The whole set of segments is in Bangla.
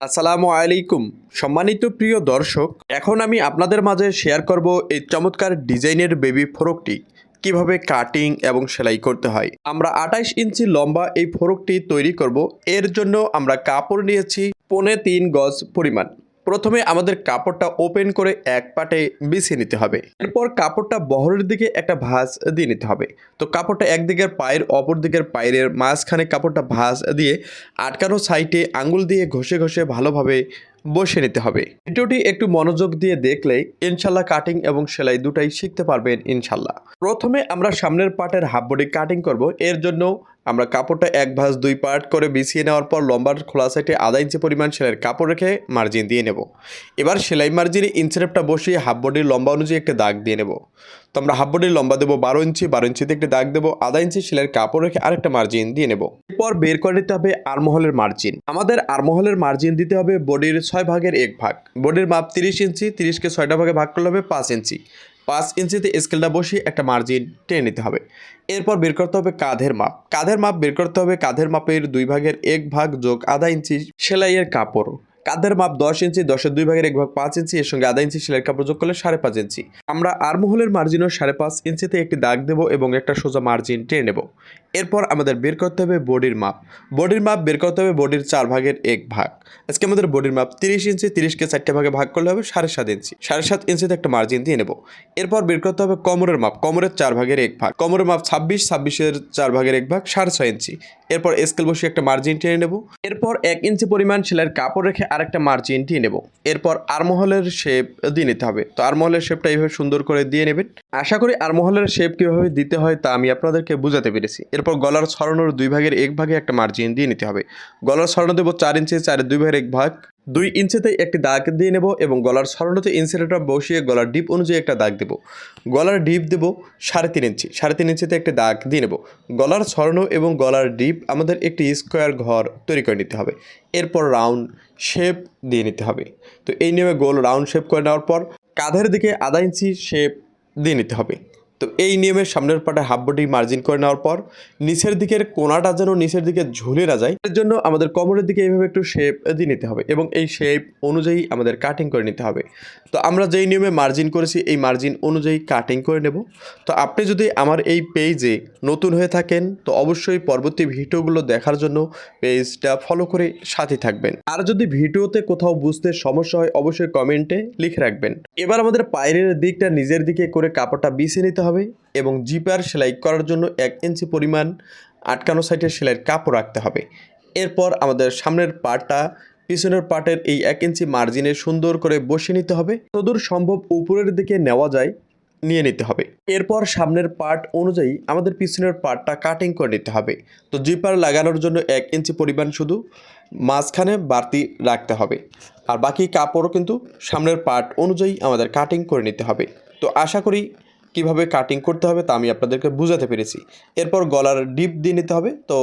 আসসালামু আলাইকুম। সম্মানিত প্রিয় দর্শক, এখন আমি আপনাদের মাঝে শেয়ার করব এই চমৎকার ডিজাইনের বেবি ফ্রকটি, কীভাবে কাটিং এবং সেলাই করতে হয়। আমরা আঠাইশ ইঞ্চি লম্বা এই ফ্রকটি তৈরি করব। এর জন্য আমরা কাপড় নিয়েছি পনে তিন গজ পরিমাণ। প্রথমে আমাদের কাপড়টা ওপেন করে এক পাটে বিছিয়ে নিতে হবে। এরপর কাপড়টা বহরের দিকে একটা ভাঁজ দিয়ে নিতে হবে। তো কাপড়টা একদিকের পায়ের, অপর দিকের পায়ের মাঝখানে কাপড়টা ভাঁজ দিয়ে আটকানো সাইটে আঙুল দিয়ে ঘষে ঘষে ভালোভাবে বসে নিতে হবে। ভিডিওটি একটু মনোযোগ দিয়ে দেখলেই ইনশাল্লাহ কাটিং এবং সেলাই দুটাই শিখতে পারবেন ইনশাল্লাহ। প্রথমে আমরা সামনের পার্টের হাফ বডি কাটিং করব। এর জন্য আমরা কাপড়টা এক ভাঁজ দুই পার্ট করে বিছিয়ে নেওয়ার পর লম্বার খোলা সাইডে আধা ইঞ্চি পরিমাণ সেলাইয়ের কাপড় রেখে মার্জিন দিয়ে নেব। এবার সেলাই মার্জিনে ইঞ্চিরেপটা বসিয়ে হাফ বডির লম্বা অনুযায়ী একটা দাগ দিয়ে নেব। তো আমরা হাফ বডির লম্বা দেবো বারো ইঞ্চি, বারো ইঞ্চিতে একটি দাগ দেবো, আধা ইঞ্চি সেলাইয়ের কাপড় রেখে আরেকটা মার্জিন দিয়ে নেব। এরপর বের করে নিতে হবে আরমহলের মার্জিন আমাদের আরমহলের মার্জিন দিতে হবে বডির ছয় ভাগের এক ভাগ। বডির মাপ তিরিশ ইঞ্চি, তিরিশকে ছয়টা ভাগে ভাগ করলে হবে পাঁচ ইঞ্চি। পাঁচ ইঞ্চিতে স্কেলটা বসিয়ে একটা মার্জিন টেনে নিতে হবে। এরপর বের করতে হবে কাঁধের মাপ। কাঁধের মাপ বের করতে হবে কাঁধের মাপের দুই ভাগের এক ভাগ যোগ আধা ইঞ্চি সেলাইয়ের কাপড়। কাঁধের মাপ দশ ইঞ্চি, দশের দুই ভাগের এক ভাগ পাঁচ ইঞ্চি, এর সঙ্গে আধা ইঞ্চি সেলাই কাপড় যোগ করলে সাড়ে পাঁচ ইঞ্চি। আমরা আরমহলের মার্জিনও সাড়ে পাঁচ ইঞ্চিতে একটি দাগ দেবো এবং একটা সোজা মার্জিন টেনে নেব। এরপর আমাদের বের করতে হবে বডির মাপ। বডির মাপ বের করতে হবে বডির চার ভাগের এক ভাগ। আজকে আমাদের বডির মাপ তিরিশ ইঞ্চি, তিরিশকে চারটে ভাগে ভাগ করলে হবে সাড়ে সাত ইঞ্চি। সাড়ে সাত ইঞ্চিতে একটা মার্জিন দিয়ে নেব। এরপর বের করতে হবে কোমরের মাপ। কোমরের চার ভাগের এক ভাগ। কোমরের মাপ ছাব্বিশ, ছাব্বিশের চার ভাগের এক ভাগ সাড়ে ছয় ইঞ্চি। এরপর স্কেল বসিয়ে একটা মার্জিন টেনে নেব। এরপর এক ইঞ্চি পরিমাণ সেলাইয়ের কাপড় রেখে আরেকটা মার্জিন দিয়ে নেব। এরপর আরমহলের শেপ দিয়ে নিতে হবে। তো আরমহলের শেপটা এইভাবে সুন্দর করে দিয়ে নেবেন। আশা করি আরমহলের শেপ কীভাবে দিতে হয় তা আমি আপনাদেরকে বুঝাতে পেরেছি। এরপর গলার ছড়ানোর দুই ভাগের এক ভাগে একটা মার্জিন দিয়ে নিতে হবে। গলার ছড়ানো দেবো চার ইঞ্চি চারের দুই ভাগের এক ভাগ। দুই ইঞ্চিতে একটি দাগ দিয়ে নেব এবং গলার ছড়ানোতে ইনসুলেটর বসিয়ে গলার ডিপ অনুযায়ী একটা দাগ দেব। গলার ডিপ দেব সাড়ে তিন ইঞ্চি সাড়ে তিন ইঞ্চিতে একটি দাগ দিয়ে নেব। গলার ছড়ানো এবং গলার ডিপ আমাদের একটি স্কোয়ার ঘর তৈরি করে নিতে হবে। এরপর রাউন্ড শেপ দিয়ে নিতে হবে। তো এই নিয়মে গোল রাউন্ড শেপ করে নেওয়ার পর কাঁধের দিকে আধা ইঞ্চি শেপ দিয়ে নিতে হবে। তো এই নিয়মের সামনের পাটে হাফ বডি মার্জিন করে নেওয়ার পর নিচের দিকের কোনাটা যেন নিচের দিকে ঝুলে না যায়, এর জন্য আমাদের কোমরের দিকে এইভাবে একটু শেপ দিয়ে নিতে হবে এবং এই শেপ অনুযায়ী আমাদের কাটিং করে নিতে হবে। তো আমরা যেই নিয়মে মার্জিন করেছি, এই মার্জিন অনুযায়ী কাটিং করে নেব। তো আপনি যদি আমার এই পেজে নতুন হয়ে থাকেন, তো অবশ্যই পরবর্তী ভিডিওগুলো দেখার জন্য পেজটা ফলো করে সাথে থাকবেন। আর যদি ভিডিওতে কোথাও বুঝতে সমস্যা হয়, অবশ্যই কমেন্টে লিখে রাখবেন। এবার আমাদের পায়ের দিকটা নিজের দিকে করে কাপড়টা বিছিয়ে নিতে হবে এবং জিপার সেলাই করার জন্য এক ইঞ্চি পরিমাণ আটকানো সাইডের সেলাইয়ের কাপড় রাখতে হবে। এরপর আমাদের সামনের পাটটা, পিছনের পাটের এই এক ইঞ্চি মার্জিনে সুন্দর করে বসিয়ে নিতে হবে। তদূর সম্ভব উপরের দিকে নেওয়া যায়, নিয়ে নিতে হবে। এরপর সামনের পার্ট অনুযায়ী আমাদের পিছনের পার্টটা কাটিং করে নিতে হবে। তো জিপার লাগানোর জন্য এক ইঞ্চি পরিমাণ শুধু মাঝখানে বাড়তি রাখতে হবে। আর বাকি কাপড়ও কিন্তু সামনের পার্ট অনুযায়ী আমাদের কাটিং করে নিতে হবে। তো আশা করি কীভাবে কাটিং করতে হবে তা আমি আপনাদেরকে বুঝাতে পেরেছি। এরপর গলার ডিপ দিয়ে নিতে হবে, তো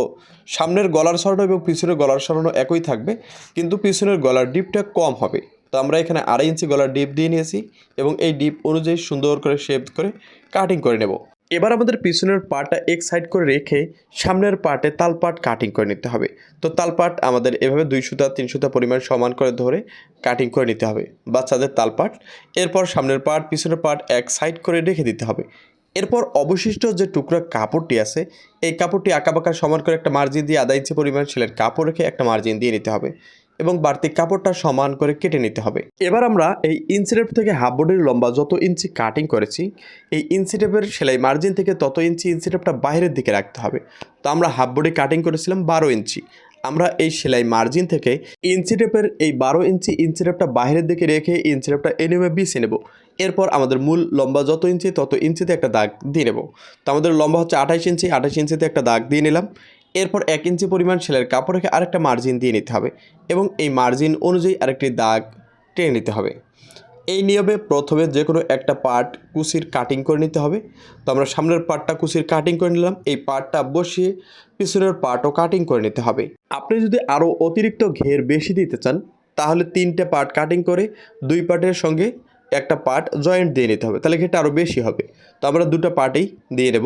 সামনের গলার সরানো এবং পিছনের গলার সরানো একই থাকবে, কিন্তু পিছনের গলার ডিপটা কম হবে। তো আমরা এখানে আড়াই ইঞ্চি গলার ডিপ দিয়ে নিয়েছি এবং এই ডিপ অনুযায়ী সুন্দর করে শেপ করে কাটিং করে নেব। এবার আমাদের পিছনের পার্টটা এক সাইড করে রেখে সামনের পার্টে তালপাট কাটিং করে নিতে হবে। তো তালপাট আমাদের এভাবে দুই সুতা, তিন সুতা পরিমাণ সমান করে ধরে কাটিং করে নিতে হবে। বাচ্চাদের তালপাট। এরপর সামনের পার্ট পিছনের পার্ট এক সাইড করে রেখে দিতে হবে। এরপর অবশিষ্ট যে টুকরা কাপড়টি আছে, এই কাপড়টি আঁকাবাঁকা সমান করে একটা মার্জিন দিয়ে আধা ইঞ্চি পরিমাণ সেলের কাপড় রেখে একটা মার্জিন দিয়ে নিতে হবে। এবং বাড়তি কাপড়টা সমান করে কেটে নিতে হবে। এবার আমরা এই ইঞ্চিটেপ থেকে হাফ বডির লম্বা যত ইঞ্চি কাটিং করেছি, এই ইঞ্চিটেপের সেলাই মার্জিন থেকে তত ইঞ্চি ইঞ্চিটেপটা বাইরের দিকে রাখতে হবে। তো আমরা হাফ বডি কাটিং করেছিলাম বারো ইঞ্চি আমরা এই সেলাই মার্জিন থেকে ইঞ্চিটেপের এই বারো ইঞ্চি ইঞ্চিটেপটা বাইরের দিকে রেখে ইঞ্চিটেপটা এনিমে বিছিয়ে নেব। এরপর আমাদের মূল লম্বা যত ইঞ্চি তত ইঞ্চিতে একটা দাগ দিয়ে নেব। তো আমাদের লম্বা হচ্ছে আঠাশ ইঞ্চি আঠাশ ইঞ্চিতে একটা দাগ দিয়ে নিলাম। এরপর এক ইঞ্চি পরিমাণ সেলের কাপড় রেখে আরেকটা মার্জিন দিয়ে নিতে হবে এবং এই মার্জিন অনুযায়ী আরেকটি দাগ টেনে নিতে হবে। এই নিয়মে প্রথমে যে কোনো একটা পার্ট কুচির কাটিং করে নিতে হবে। তো আমরা সামনের পার্টটা কুচির কাটিং করে নিলাম, এই পার্টটা বসিয়ে পিছনের পার্টও কাটিং করে নিতে হবে। আপনি যদি আরও অতিরিক্ত ঘের বেশি দিতে চান, তাহলে তিনটে পার্ট কাটিং করে দুই পার্টের সঙ্গে একটা পার্ট জয়েন্ট দিয়ে নিতে হবে, তাহলে ঘেরটা আরও বেশি হবে। তো আমরা দুটো পার্টেই দিয়ে নেব।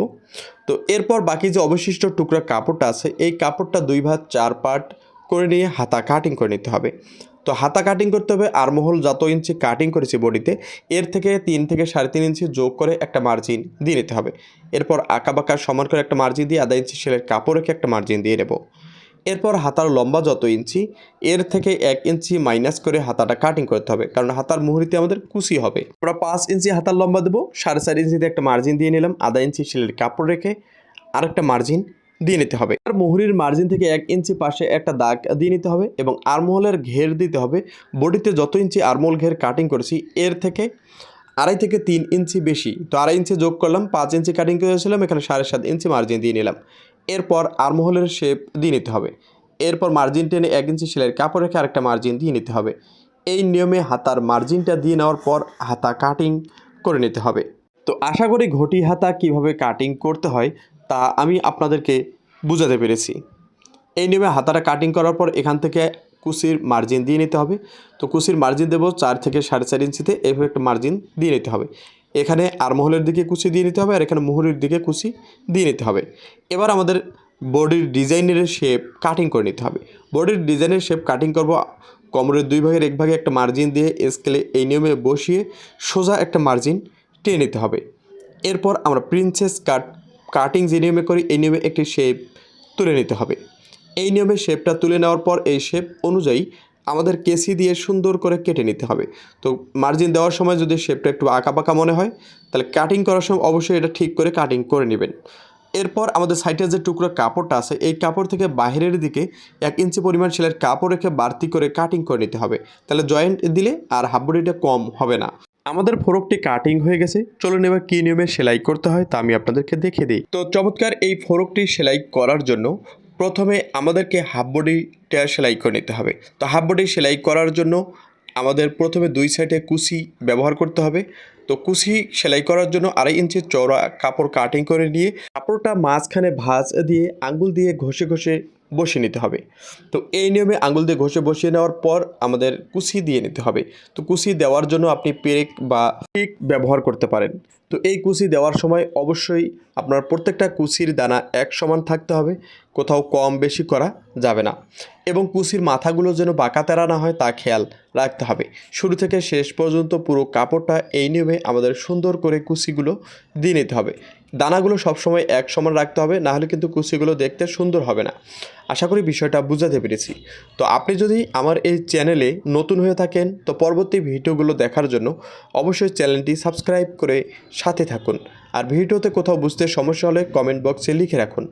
তো এরপর বাকি যে অবশিষ্ট টুকরা কাপড়টা আছে, এই কাপড়টা দুই ভাগ, চার পার্ট করে নিয়ে হাতা কাটিং করে নিতে হবে। তো হাতা কাটিং করতে হবে আরমহল যত ইঞ্চি কাটিং করেছি বডিতে, এর থেকে তিন থেকে সাড়ে তিন ইঞ্চি যোগ করে একটা মার্জিন দিয়ে নিতে হবে। এরপর আঁকা বাঁকা সমান করে একটা মার্জিন দিয়ে আধা ইঞ্চি সেলের কাপড় রেখে একটা মার্জিন দিয়ে নেব। এরপর হাতার লম্বা যত ইঞ্চি, এর থেকে এক ইঞ্চি মাইনাস করে হাতাটা কাটিং করতে হবে, কারণ হাতার মুহুরিতে আমাদের কুচি হবে। আমরা পাঁচ ইঞ্চি হাতার লম্বা দেবো, সাড়ে চার ইঞ্চিতে একটা মার্জিন দিয়ে নিলাম, আধা ইঞ্চি সেলের কাপড় রেখে আরেকটা মার্জিন দিয়ে নিতে হবে। আর মুহুরির মার্জিন থেকে এক ইঞ্চি পাশে একটা দাগ দিয়ে নিতে হবে এবং আরমোহলের ঘের দিতে হবে। বডিতে যত ইঞ্চি আরমোল ঘের কাটিং করেছি, এর থেকে আড়াই থেকে তিন ইঞ্চি বেশি। তো আড়াই ইঞ্চি যোগ করলাম, পাঁচ ইঞ্চি কাটিং করেছিলাম, এখানে সাড়ে সাত ইঞ্চি মার্জিন দিয়ে নিলাম। এরপর আরমোহলের শেপ দিয়ে নিতে হবে। এরপর মার্জিন টেনে এক ইঞ্চি সেলাইয়ের কাপড় রেখে আরেকটা মার্জিন দিয়ে নিতে হবে। এই নিয়মে হাতার মার্জিনটা দিয়ে নেওয়ার পর হাতা কাটিং করে নিতে হবে। তো আশা করি ঘটি হাতা কীভাবে কাটিং করতে হয় তা আমি আপনাদেরকে বুঝাতে পেরেছি। এই নিয়মে হাতাটা কাটিং করার পর এখান থেকে কুচির মার্জিন দিয়ে নিতে হবে। তো কুচির মার্জিন দেবো চার থেকে সাড়ে চার ইঞ্চিতে এভাবে একটা মার্জিন দিয়ে নিতে হবে। এখানে আরমহলের দিকে কুচি দিয়ে নিতে হবে আর এখানে মুহুরির দিকে কুচি দিয়ে নিতে হবে। এবার আমাদের বডির ডিজাইনের শেপ কাটিং করে নিতে হবে। বডির ডিজাইনের শেপ কাটিং করব, কোমরের দুই ভাগের এক ভাগে একটা মার্জিন দিয়ে স্কেলে এই নিয়মে বসিয়ে সোজা একটা মার্জিন টেনে নিতে হবে। এরপর আমরা প্রিন্সেস কাট কাটিং যে নিয়মে করি, এই নিয়মে একটি শেপ তুলে নিতে হবে। এই নিয়মে শেপটা তুলে নেওয়ার পর এই শেপ অনুযায়ী আমাদের কেসি দিয়ে সুন্দর করে কেটে নিতে হবে। তো মার্জিন দেওয়ার সময় যদি শেপটা একটু আঁকা বাঁকা মনে হয়, তাহলে কাটিং করার সময় অবশ্যই এটা ঠিক করে কাটিং করে নেবেন। এরপর আমাদের সাইডের যে টুকরো কাপড়টা আছে, এই কাপড় থেকে বাইরের দিকে এক ইঞ্চি পরিমাণ সেলের কাপড় রেখে বাড়তি করে কাটিং করে নিতে হবে। তাহলে জয়েন্ট দিলে আর হাফ বডিটা কম হবে না। আমাদের ফোরকটি কাটিং হয়ে গেছে। চলুন এবার কী নিয়মে সেলাই করতে হয় তা আমি আপনাদেরকে দেখে দিই। তো চমৎকার এই ফোরকটি সেলাই করার জন্য প্রথমে আমাদেরকে হাফ বডিটা সেলাই করে নিতে হবে। তো হাফ বডি সেলাই করার জন্য আমাদের প্রথমে দুই সাইডে কুচি ব্যবহার করতে হবে। তো কুচি সেলাই করার জন্য আড়াই ইঞ্চি চওড়া কাপড় কাটিং করে নিয়ে, কাপড়টা মাঝখানে ভাঁজ দিয়ে, আঙ্গুল দিয়ে ঘষে ঘষে বসিয়ে নিতে হবে। তো এই নিয়মে আঙুল দিয়ে ঘষে বসিয়ে নেওয়ার পর আমাদের কুচি দিয়ে নিতে হবে। তো কুচি দেওয়ার জন্য আপনি পেরেক বা পিক ব্যবহার করতে পারেন। তো এই কুচি দেওয়ার সময় অবশ্যই আপনার প্রত্যেকটা কুচির দানা এক সমান থাকতে হবে, কোথাও কম বেশি করা যাবে না। এবং কুচির মাথাগুলো যেন বাঁকা তেরা না হয় তা খেয়াল রাখতে হবে। শুরু থেকে শেষ পর্যন্ত পুরো কাপড়টা এই নিয়মে আমাদের সুন্দর করে কুচিগুলো দিয়ে নিতে হবে। দানাগুলো সবসময় এক সমান রাখতে হবে, নাহলে কিন্তু কুচিগুলো দেখতে সুন্দর হবে না। আশা করি বিষয়টা বুঝাতে পেরেছি। তো আপনি যদি আমার এই চ্যানেলে নতুন হয়ে থাকেন, তো পরবর্তী ভিডিওগুলো দেখার জন্য অবশ্যই চ্যানেলটি সাবস্ক্রাইব করে সাথে থাকুন। আর ভিডিওতে কোথাও বুঝতে সমস্যা হলে কমেন্ট বক্সে লিখে রাখুন।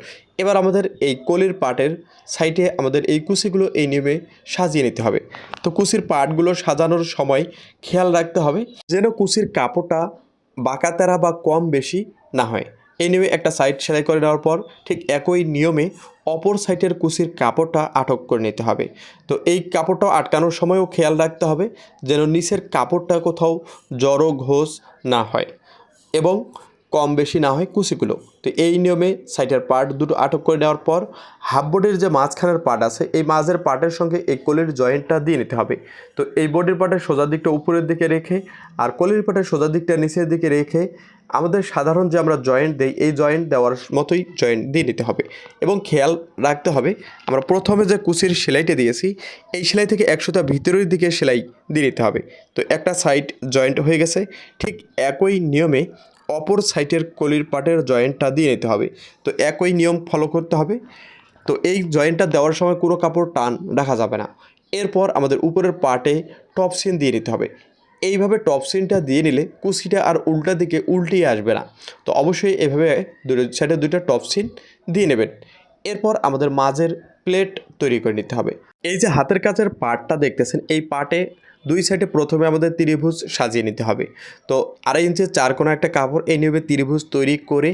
এবার আমাদের এই কলির পার্টের সাইটে আমাদের এই কুচিগুলো এই নিয়মে সাজিয়ে নিতে হবে। তো কুচির পার্টগুলো সাজানোর সময় খেয়াল রাখতে হবে, যেন কুচির কাপড়টা বাঁকা তেরা বা কম বেশি না হয়। এনিওয়ে একটা সাইড সেলাই করে নেওয়ার পর ঠিক একই নিয়মে অপর সাইডের কুসির কাপড়টা আটক করে নিতে হবে। তো এই কাপড়টা আটকানোর সময়ও খেয়াল রাখতে হবে যেন নিচের কাপড়টা কোথাও জড়ো ঘোষ না হয়। এবং কম বেশি না হয় কুচিগুলো তো এই নিয়মে সাইডের পার্ট দুটো আটক করে নেওয়ার পর হাফ বোর্ডের যে মাঝখানের পার্ট আছে, এই মাঝের পার্টের সঙ্গে এই কোলের জয়েন্টটা দিয়ে নিতে হবে। তো এই বোর্ডের পার্টের সোজা দিকটা উপরের দিকে রেখে আর কোলের পার্টের সোজা দিকটা নিচের দিকে রেখে আমাদের সাধারণ যে আমরা জয়েন্ট দেই, এই জয়েন্ট দেওয়ার মতোই জয়েন্ট দিয়ে নিতে হবে। এবং খেয়াল রাখতে হবে, আমরা প্রথমে যে কুচির সেলাইটা দিয়েছি, এই সেলাই থেকে একশোটা ভিতরের দিকে সেলাই দিয়ে নিতে হবে। তো একটা সাইড জয়েন্ট হয়ে গেছে। ঠিক একই নিয়মে অপর সাইটের কলির পাটের জয়েন্টটা দিয়ে নিতে হবে। তো একই নিয়ম ফলো করতে হবে। তো এই জয়েন্টটা দেওয়ার সময় কোনো কাপড় টান রাখা যাবে না। এরপর আমাদের উপরের পার্টে টপ সিন দিয়ে নিতে হবে। এইভাবে টপ সিনটা দিয়ে নিলে কুচিটা আর উল্টা দিকে উল্টিয়ে আসবে না। তো অবশ্যই এভাবে দুটো, সাইডে দুইটা টপ সিন দিয়ে নেবেন। এরপর আমাদের মাঝের প্লেট তৈরি করে নিতে হবে। এই যে হাতের কাছের পার্টটা দেখতেছেন, এই পার্টে দুই সাইডে প্রথমে আমাদের ত্রিভুজ সাজিয়ে নিতে হবে। তো আড়াই ইঞ্চের চার কোনো একটা কাপড়, এই নিয়মে ত্রিভুজ তৈরি করে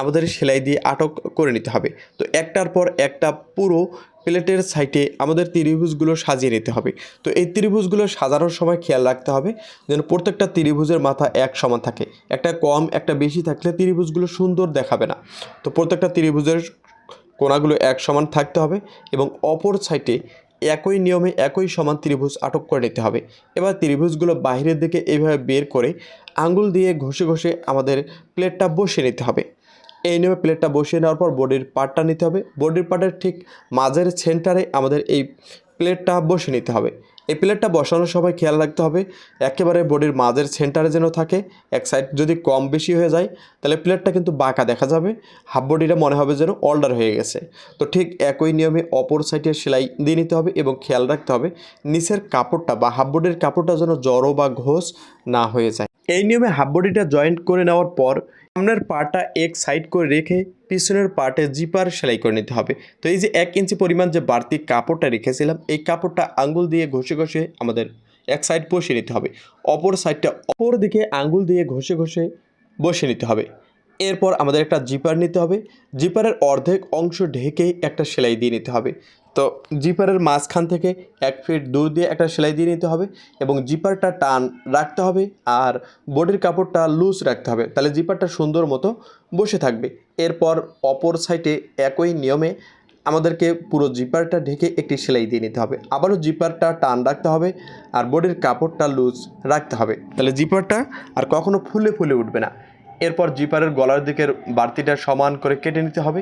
আমাদের সেলাই দিয়ে আটক করে নিতে হবে। তো একটার পর একটা পুরো প্লেটের সাইডে আমাদের ত্রিভুজগুলো সাজিয়ে নিতে হবে। তো এই ত্রিভুজগুলো সাজানোর সময় খেয়াল রাখতে হবে যেন প্রত্যেকটা ত্রিভুজের মাথা এক সমান থাকে। একটা কম, একটা বেশি থাকলে ত্রিভুজগুলো সুন্দর দেখাবে না। তো প্রত্যেকটা ত্রিভুজের কোণাগুলো এক সমান থাকতে হবে এবং অপর সাইডে একই নিয়মে একই সমান ত্রিভুজ আটক করে নিতে হবে। এবার ত্রিভুজগুলো বাহিরের দিকে এইভাবে বের করে আঙ্গুল দিয়ে ঘষে ঘষে আমাদের প্লেটটা বসিয়ে নিতে হবে। এই নিয়মে প্লেটটা বসিয়ে নেওয়ার পর বডির পার্টটা নিতে হবে। বডির পার্টের ঠিক মাঝের সেন্টারে আমাদের এই প্লেটটা বসে নিতে হবে। এই প্লেটটা বসানোর সময় খেয়াল রাখতে হবে। একেবারে বডির মাঝের সেন্টারে যেন থাকে, এক সাইড যদি কম বেশি হয়ে যায়, তাহলে প্লেটটা কিন্তু বাঁকা দেখা যাবে। হাফ বডিটা মনে হবে যেন অল্ডার হয়ে গেছে। তো ঠিক একই নিয়মে অপর সাইডে সেলাই দিয়ে নিতে হবে এবং খেয়াল রাখতে হবে, নিচের কাপড়টা বা হাফ বডির কাপড়টা যেন জড়ো বা ঘোষ না হয়ে যায়। এই নিয়মে হাফ বডিটা জয়েন্ট করে নেওয়ার পর সামনের পাটা এক সাইড করে রেখে পিছনের পার্টে জিপার সেলাই করে নিতে হবে। তো এই যে এক ইঞ্চি পরিমাণ যে বাড়তি কাপড়টা রেখেছিলাম, এই কাপড়টা আঙ্গুল দিয়ে ঘষে ঘষে আমাদের এক সাইড বসিয়ে নিতে হবে। অপর সাইডটা অপর দিকে আঙ্গুল দিয়ে ঘষে ঘষে বসিয়ে নিতে হবে। এরপর আমাদের একটা জিপার নিতে হবে। জিপারের অর্ধেক অংশ ঢেকে একটা সেলাই দিয়ে নিতে হবে। তো জিপারের মাঝখান থেকে এক ফিট দূর দিয়ে একটা সেলাই দিয়ে নিতে হবে এবং জিপারটা টান রাখতে হবে আর বডির কাপড়টা লুজ রাখতে হবে। তাহলে জিপারটা সুন্দর মতো বসে থাকবে। এরপর অপর সাইডে একই নিয়মে আমাদেরকে পুরো জিপারটা ঢেকে একটি সেলাই দিয়ে নিতে হবে। আবারও জিপারটা টান রাখতে হবে আর বডির কাপড়টা লুজ রাখতে হবে। তাহলে জিপারটা আর কখনো ফুলে ফুলে উঠবে না। এরপর জিপারের গলার দিকের বাড়তিটা সমান করে কেটে নিতে হবে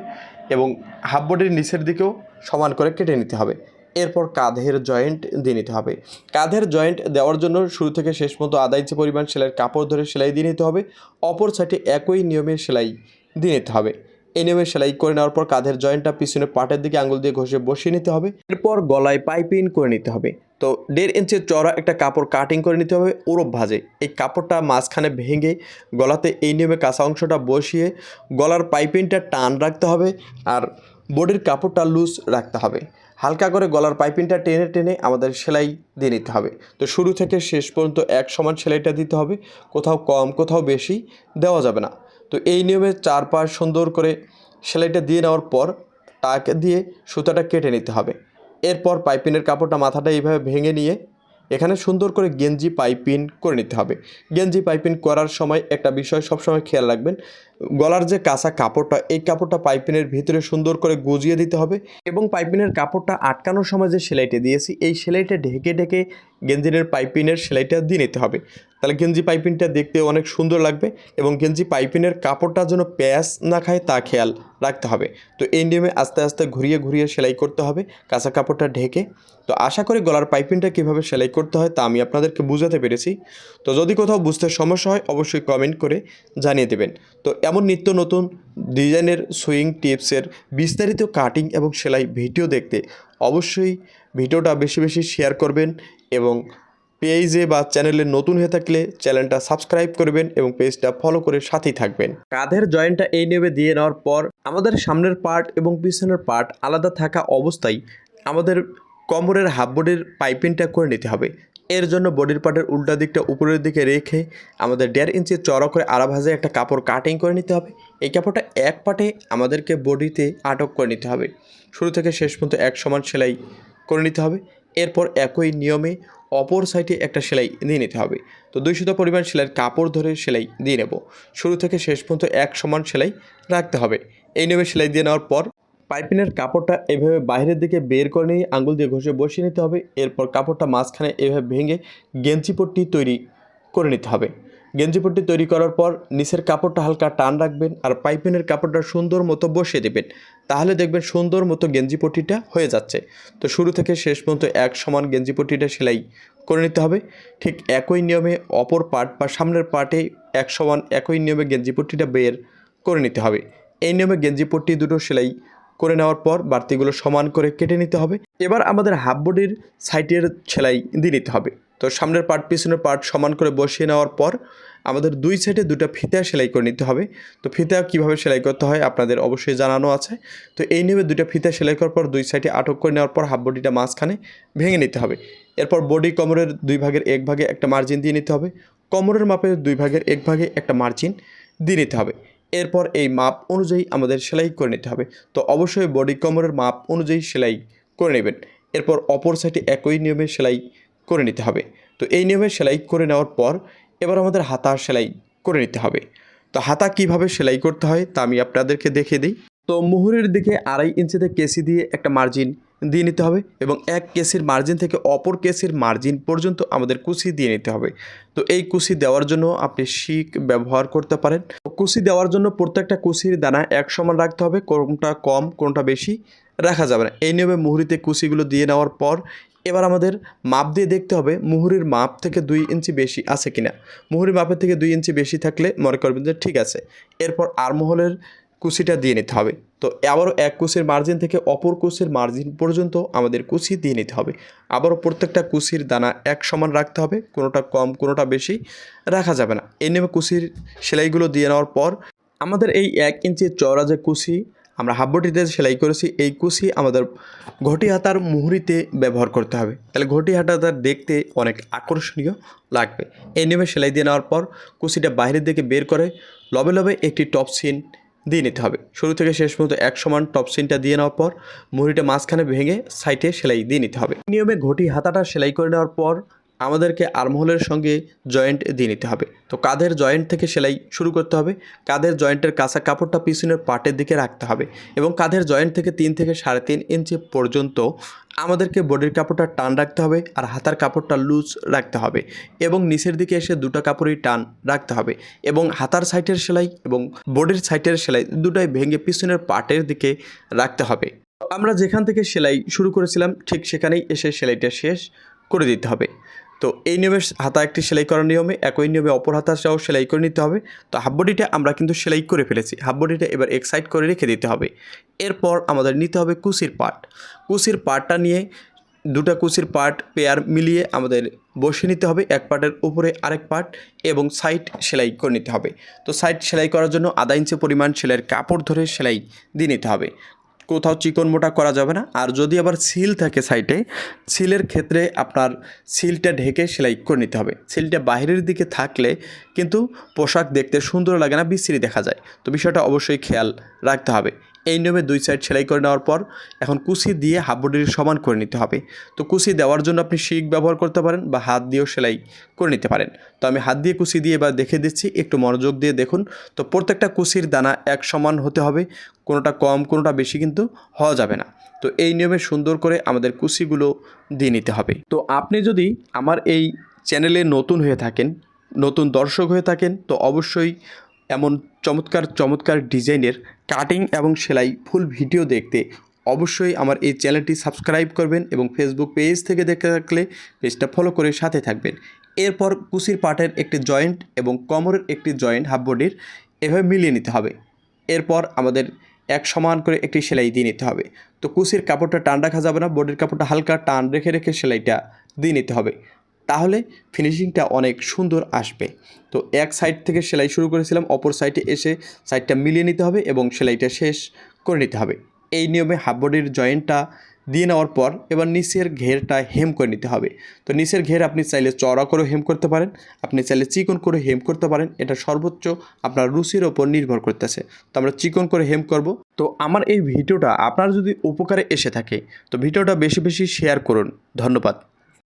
এবং হাফ বডির নিচের দিকেও সমান করে কেটে নিতে হবে। এরপর কাঁধের জয়েন্ট দিয়ে নিতে হবে। কাঁধের জয়েন্ট দেওয়ার জন্য শুরু থেকে শেষ মতো আধা ইঞ্চি পরিমাণ সেলাইয়ের কাপড় ধরে সেলাই দিয়ে নিতে হবে, অপর সাইডে একই নিয়মে সেলাই দিয়ে নিতে হবে। এই নিয়মে সেলাই করে নেওয়ার পর কাঁধের জয়েন্টটা পিছনে পাটের দিকে আঙুল দিয়ে ঘষে বসিয়ে নিতে হবে। এরপর গলায় পাইপিং করে নিতে হবে। তো দেড় ইঞ্চের চড়া একটা কাপড় কাটিং করে নিতে হবে ওরব ভাজে। এই কাপড়টা মাঝখানে ভেঙে গলাতে এই নিয়মে কাঁচা অংশটা বসিয়ে গলার পাইপিংটা টান রাখতে হবে আর বডির কাপড়টা লুজ রাখতে হবে। হালকা করে গলার পাইপিংটা টেনে টেনে আমাদের সেলাই দিয়ে নিতে হবে। তো শুরু থেকে শেষ পর্যন্ত এক সমান সেলাইটা দিতে হবে, কোথাও কম, কোথাও বেশি দেওয়া যাবে না। তো এই নিয়মে চারপাশ সুন্দর করে সেলাইটা দিয়ে নেওয়ার পর টাক দিয়ে সুতাটা কেটে নিতে হবে। এরপর পাইপিনের কাপড়টা মাথাটা এইভাবে ভেঙে নিয়ে এখানে সুন্দর করে গেঞ্জি পাইপিন করে নিতে হবে। গেঞ্জি পাইপিন করার সময় একটা বিষয় সবসময় খেয়াল রাখবেন, গলার যে কাঁচা কাপড়টা, এই কাপড়টা পাইপিনের ভিতরে সুন্দর করে গুজিয়ে দিতে হবে এবং পাইপিনের কাপড়টা আটকানোর সময় যে সেলাইটা দিয়েছি, এই সেলাইটা ঢেকে ঢেকে গেঞ্জিনের পাইপিনের সেলাইটা দিয়ে নিতে হবে। তাহলে গেঞ্জি পাইপিনটা দেখতে অনেক সুন্দর লাগবে এবং গেঞ্জি পাইপিনের কাপড়টা যেন প্যাঁচ না খায় তা খেয়াল রাখতে হবে। তো এই নিয়মে আস্তে আস্তে ঘুরিয়ে ঘুরিয়ে সেলাই করতে হবে, কাঁচা কাপড়টা ঢেকে। তো আশা করি গলার পাইপিংটা কীভাবে সেলাই করতে হয় তা আমি আপনাদেরকে বুঝাতে পেরেছি। তো যদি কোথাও বুঝতে সমস্যা হয় অবশ্যই কমেন্ট করে জানিয়ে দেবেন। তো এমন নিত্য নতুন ডিজাইনের সুইং টিপসের বিস্তারিত কাটিং এবং সেলাই ভিডিও দেখতে অবশ্যই ভিডিওটা বেশি বেশি শেয়ার করবেন এবং পেজে বা চ্যানেলে নতুন হয়ে থাকলে চ্যানেলটা সাবস্ক্রাইব করবেন এবং পেজটা ফলো করে সাথেই থাকবেন। কাঁধের জয়েন্টটা এই নেবে দিয়ে নেওয়ার পর আমাদের সামনের পার্ট এবং পিছনের পার্ট আলাদা থাকা অবস্থায় আমাদের কোমরের হাফ বডির পাইপিংটা করে নিতে হবে। এর জন্য বডির পার্টের উল্টা দিকটা উপরের দিকে রেখে আমাদের দেড় ইঞ্চি চড়া করে আড়া ভাজে একটা কাপড় কাটিং করে নিতে হবে। এই কাপড়টা এক পাটে আমাদেরকে বডিতে আটক করে নিতে হবে। শুরু থেকে শেষ পর্যন্ত এক সমান সেলাই করে নিতে হবে। এরপর একই নিয়মে অপর সাইডে একটা সেলাই দিয়ে নিতে হবে। তো দুইশত পরিমাণ সেলাইয়ের কাপড় ধরে সেলাই দিয়ে নেব। শুরু থেকে শেষ পর্যন্ত এক সমান সেলাই রাখতে হবে। এই নিয়মে সেলাই দিয়ে নেওয়ার পর পাইপিনের কাপড়টা এভাবে বাইরের দিকে বের করে নিয়ে আঙুল দিয়ে ঘষে বসিয়ে নিতে হবে। এরপর কাপড়টা মাঝখানে এভাবে ভেঙে গেঞ্জি পট্টি তৈরি করে নিতে হবে। গেঞ্জি পট্টি তৈরি করার পর নিচের কাপড়টা হালকা টান রাখবেন আর পাইপিনের কাপড়টা সুন্দর মতো বসিয়ে দেবেন। তাহলে দেখবেন সুন্দর মতো গেঞ্জি পট্টিটা হয়ে যাচ্ছে। তো শুরু থেকে শেষ পর্যন্ত এক সমান গেঞ্জি পট্টিটা সেলাই করে নিতে হবে। ঠিক একই নিয়মে অপর পার্ট বা সামনের পার্টে এক সমান একই নিয়মে গেঞ্জি পট্টিটা বের করে নিতে হবে। এই নিয়মে গেঞ্জি পট্টি দুটো সেলাই করে নেওয়ার পর বাড়তিগুলো সমান করে কেটে নিতে হবে। এবার আমাদের হাফ বডির সাইডের সেলাই দিয়ে নিতে হবে। তো সামনের পার্ট, পিছনের পার্ট সমান করে বসিয়ে নেওয়ার পর আমাদের দুই সাইডে দুটো ফিতা সেলাই করে নিতে হবে। তো ফিতা কীভাবে সেলাই করতে হয় আপনাদের অবশ্যই জানানো আছে। তো এই নিয়মে দুটো ফিতা সেলাই করার পর দুই সাইডে আটক করে নেওয়ার পর হাফ বডিটা মাঝখানে ভেঙে নিতে হবে। এরপর বডি কোমরের দুই ভাগের এক ভাগে একটা মার্জিন দিয়ে নিতে হবে। কোমরের মাপের দুই ভাগের এক ভাগে একটা মার্জিন দিয়ে নিতে হবে। এরপর এই মাপ অনুযায়ী আমাদের সেলাই করে নিতে হবে। তো অবশ্যই বডি কোমরের মাপ অনুযায়ী সেলাই করে নেবেন। এরপর অপর সাইডে একই নিয়মে সেলাই করে নিতে হবে। তো এই নিয়মে সেলাই করে নেওয়ার পর এবার আমাদের হাতা সেলাই করে নিতে হবে। তো হাতা কীভাবে সেলাই করতে হয় তা আমি আপনাদেরকে দেখিয়ে দিই। তো মুহুরের দিকে আড়াই ইঞ্চিতে কেসি দিয়ে একটা মার্জিন দিয়ে নিতে হবে এবং এক কেসির মার্জিন থেকে অপর কেসির মার্জিন পর্যন্ত আমাদের কুচি দিয়ে নিতে হবে। তো এই কুচি দেওয়ার জন্য আপনি শিক ব্যবহার করতে পারেন। কুচি দেওয়ার জন্য প্রত্যেকটা কুচির দানা এক সমান রাখতে হবে, কোনটা কম, কোনটা বেশি রাখা যাবে না। এই নিয়মে মুহুরিতে কুচিগুলো দিয়ে নেওয়ার পর এবার আমাদের মাপ দিয়ে দেখতে হবে মুহুরির মাপ থেকে দুই ইঞ্চি বেশি আছে কিনা। মুহুরির মাপের থেকে দুই ইঞ্চি বেশি থাকলে মনে করবেন যে ঠিক আছে। এরপর আরমহলের কুচিটা দিয়ে নিতে হবে। তো আবারও এক কুচির মার্জিন থেকে অপর কুচির মার্জিন পর্যন্ত আমাদের কুচি দিয়ে নিতে হবে। আবারও প্রত্যেকটা কুচির দানা এক সমান রাখতে হবে, কোনোটা কম, কোনোটা বেশি রাখা যাবে না। এই নেমে কুচির সেলাইগুলো দিয়ে নেওয়ার পর আমাদের এই এক ইঞ্চি চওড়া যে কুচি আমরা হাব্বটিতে সেলাই করেছি, এই কুচি আমাদের ঘটি হাতার মুহুরিতে ব্যবহার করতে হবে। তাহলে ঘটি হাতাটা দেখতে অনেক আকর্ষণীয় লাগবে। এই নিয়মে সেলাই দিয়ে নেওয়ার পর কুচিটা বাইরের দিকে বের করে লবে লবে একটি টপ সিন দিয়ে নিতে হবে। শুরু থেকে শেষ পর্যন্ত এক সমান টপ সিনটা দিয়ে নেওয়ার পর মুহুরিটা মাঝখানে ভেঙে সাইডে সেলাই দিয়ে নিতে হবে। নিয়মে ঘটি হাতাটা সেলাই করে নেওয়ার পর আমাদেরকে আর্মহোলের সঙ্গে জয়েন্ট দিয়ে নিতে হবে। তো কাঁধের জয়েন্ট থেকে সেলাই শুরু করতে হবে কাঁধের জয়েন্টের কাঁচা কাপড়টা পিছনের পাটের দিকে রাখতে হবে এবং কাঁধের জয়েন্ট থেকে তিন থেকে সাড়ে তিন ইঞ্চি পর্যন্ত আমাদেরকে বডির কাপড়টা টান রাখতে হবে আর হাতার কাপড়টা লুজ রাখতে হবে এবং নিচের দিকে এসে দুটো কাপড়ই টান রাখতে হবে এবং হাতার সাইটের সেলাই এবং বডির সাইটের সেলাই দুটাই ভেঙে পিছনের পাটের দিকে রাখতে হবে। আমরা যেখান থেকে সেলাই শুরু করেছিলাম ঠিক সেখানেই এসে সেলাইটা শেষ করে দিতে হবে। তো এই নিয়মে হাতা একটি সেলাই করার নিয়মে, একই নিয়মে অপর হাতাটাও সেলাই করে নিতে হবে। তো হাফ বডিটা আমরা কিন্তু সেলাই করে ফেলেছি। হাফ বডিটা এবার এক সাইড করে রেখে দিতে হবে। এরপর আমাদের নিতে হবে কুচির পার্ট কুচির পাটটা নিয়ে দুটা কুচির পার্ট পেয়ার মিলিয়ে আমাদের বসে নিতে হবে। এক পার্টের উপরে আরেক পার্ট এবং সাইড সেলাই করে নিতে হবে। তো সাইড সেলাই করার জন্য আধা ইঞ্চি পরিমাণ সেলাইয়ের কাপড় ধরে সেলাই দিয়ে নিতে হবে। কোথাও চিকন মোটা করা যাবে না। আর যদি আবার সিল থাকে সাইটে, সিলের ক্ষেত্রে আপনার সিলটা ঢেকে সেলাই করে নিতে হবে। সিলটা বাইরের দিকে থাকলে কিন্তু পোশাক দেখতে সুন্দর লাগে না, বিশ্রী দেখা যায়। তো বিষয়টা অবশ্যই খেয়াল রাখতে হবে। এই নিয়মে দুই সাইড সেলাই করে নেওয়ার পর এখন কুচি দিয়ে হাফ বডির সমান করে নিতে হবে। তো কুচি দেওয়ার জন্য আপনি শিক ব্যবহার করতে পারেন বা হাত দিয়েও সেলাই করে নিতে পারেন। তো আমি হাত দিয়ে কুচি দিয়ে এবার দেখে দিচ্ছি, একটু মনোযোগ দিয়ে দেখুন। তো প্রত্যেকটা কুচির দানা এক সমান হতে হবে, কোনোটা কম, কোনোটা বেশি কিন্তু হওয়া যাবে না। তো এই নিয়মে সুন্দর করে আমাদের কুচিগুলো দিয়ে নিতে হবে। তো আপনি যদি আমার এই চ্যানেলে নতুন হয়ে থাকেন, নতুন দর্শক হয়ে থাকেন, তো অবশ্যই এমন চমৎকার চমৎকার ডিজাইনের কাটিং এবং সেলাই ফুল ভিডিও দেখতে অবশ্যই আমার এই চ্যানেলটি সাবস্ক্রাইব করবেন এবং ফেসবুক পেজ থেকে দেখতে থাকলে পেজটা ফলো করে সাথে থাকবেন। এরপর কুচির পাটের একটি জয়েন্ট এবং কোমরের একটি জয়েন্ট হাফ বডির এভাবে মিলিয়ে নিতে হবে। এরপর আমাদের এক সমান করে একটি সেলাই দিয়ে নিতে হবে। তো কুচির কাপড়টা টান রাখা যাবে না, বডির কাপড়টা হালকা টান রেখে রেখে সেলাইটা দিয়ে নিতে হবে। তাহলে ফিনিশিংটা অনেক সুন্দর আসবে। তো এক সাইড থেকে সেলাই শুরু করেছিলাম, অপর সাইডে এসে সাইডটা মিলিয়ে নিতে হবে এবং সেলাইটা শেষ করে নিতে হবে। এই নিয়মে হাফ বডির জয়েন্টটা দিয়ে নেওয়ার পর এবার নিচের ঘেরটা হেম করে নিতে হবে। তো নিচের ঘের আপনি চাইলে চড়া করে হেম করতে পারেন, আপনি চাইলে চিকন করে হেম করতে পারেন, এটা সর্বোচ্চ আপনার রুচির ওপর নির্ভর করতেছে। তো আমরা চিকন করে হেম করব। তো আমার এই ভিডিওটা আপনার যদি উপকারে এসে থাকে, তো ভিডিওটা বেশি বেশি শেয়ার করুন। ধন্যবাদ।